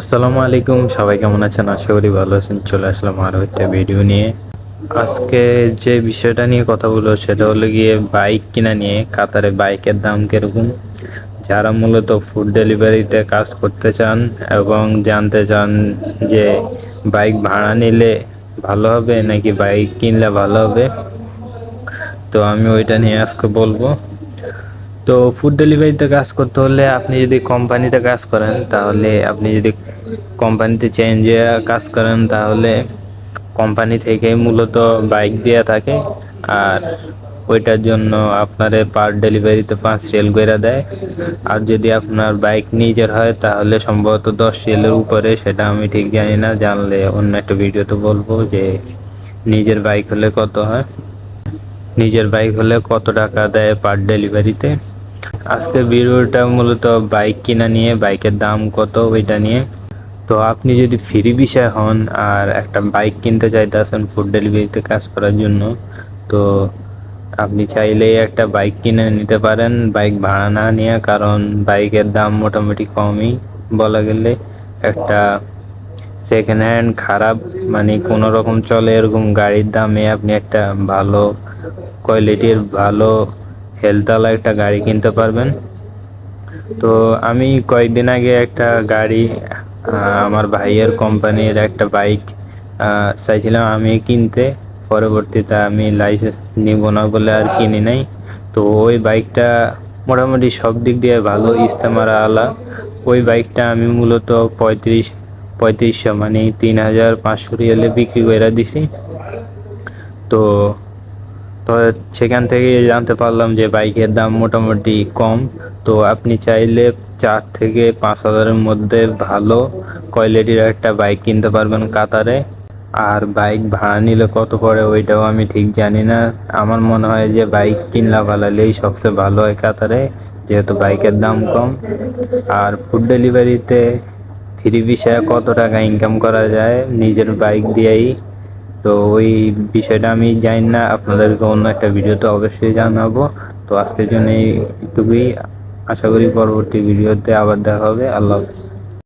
আসসালামু আলাইকুম, সবাই কেমন আছেন? আশা করি ভালো আছেন। চলে আসলাম আরও একটা ভিডিও নিয়ে। আজকে যে বিষয়টা নিয়ে কথা বলব সেটা হলো গিয়ে বাইক কিনা নিয়ে, কাতারে বাইকের দাম কীরকম? যারা মূলত ফুড ডেলিভারিতে কাজ করতে চান এবং জানতে চান যে বাইক ভাড়া নিলে ভালো হবে নাকি বাইক কিনলে ভালো হবে, তো আমি ওইটা নিয়ে আজকে বলব। তো ফুড ডেলিভারিতে কাজ করতে হলে আপনি যদি কোম্পানিতে কাজ করেন, তাহলে আপনি যদি কোম্পানিতে চেঞ্জ কাজ করেন, তাহলে কোম্পানি থেকে মূলত বাইক দেওয়া থাকে। আর ওইটার জন্য আপনারে পার ডেলিভারিতে পাঁচ রিয়েল করে দেয়। আর যদি আপনার বাইক নিজের হয়, তাহলে সম্ভবত দশ রিয়েলের উপরে, সেটা আমি ঠিক জানি না। জানলে অন্য একটা ভিডিওতে বলব যে নিজের বাইক হলে কত হয়। নিজের বাইক হলে কত টাকা দেয় পার ডেলিভারিতে আজকের ভিডিওটা মূলত বাইক কিনা নিয়ে, বাইকের দাম কত ওইটা নিয়ে। তো আপনি যদি ফ্রি বিষয় হন আর একটা বাইক কিনতে চাইতেছেন ফুড ডেলিভারিতে কাজ করার জন্য, তো আপনি চাইলেই একটা বাইক কিনে নিতে পারেন, বাইক ভাড়া না নিয়ে, কারণ বাইকের দাম মোটামুটি কমই বলা গেলে। একটা সেকেন্ড হ্যান্ড খারাপ মানে কোনো রকম চলে এরকম গাড়ির দামে আপনি একটা ভালো কোয়ালিটির ভালো হেলথওয়ালা একটা গাড়ি কিনতে পারবেন। তো আমি কয়েকদিন আগে একটা গাড়ি আমার ভাইয়ের কোম্পানির একটা বাইক চাইছিলাম আমি কিনতে। পরবর্তীতে আমি লাইসেন্স নিব না বলে আর কিনি নাই। তো ওই বাইকটা মোটামুটি সব দিক দিয়ে ভালো ইস্তেমারা আলা। ওই বাইকটা আমি মূলত পঁয়ত্রিশ, পঁয়ত্রিশশো মানে তিন হাজার পাঁচশো রিয়ালে বিক্রি করে দিছি। তো তো সেখান থেকে জানতে পারলাম যে বাইকের দাম মোটামুটি কম। তো আপনি চাইলে চার থেকে পাঁচ হাজারের মধ্যে ভালো কোয়ালিটির একটা বাইক কিনতে পারবেন কাতারে। আর বাইক ভাড়া নিলে কত পড়ে ওইটাও আমি ঠিক জানি না। আমার মনে হয় যে বাইক কিনলা ভালালেই সবচেয়ে ভালো হয় কাতারে, যেহেতু বাইকের দাম কম। আর ফুড ডেলিভারিতে ফ্রি বিষয়ে কত টাকা ইনকাম করা যায়, নিজের বাইক দিয়েই তো ওই বিষয়টা আমি জানি না, আপনাদেরকে অন্য একটা ভিডিওতে অবশ্যই জানাব। তো আজকের জন্য এইটুকুই। আশা করি পরবর্তী ভিডিওতে আবার দেখা হবে। আল্লাহ হাফিজ।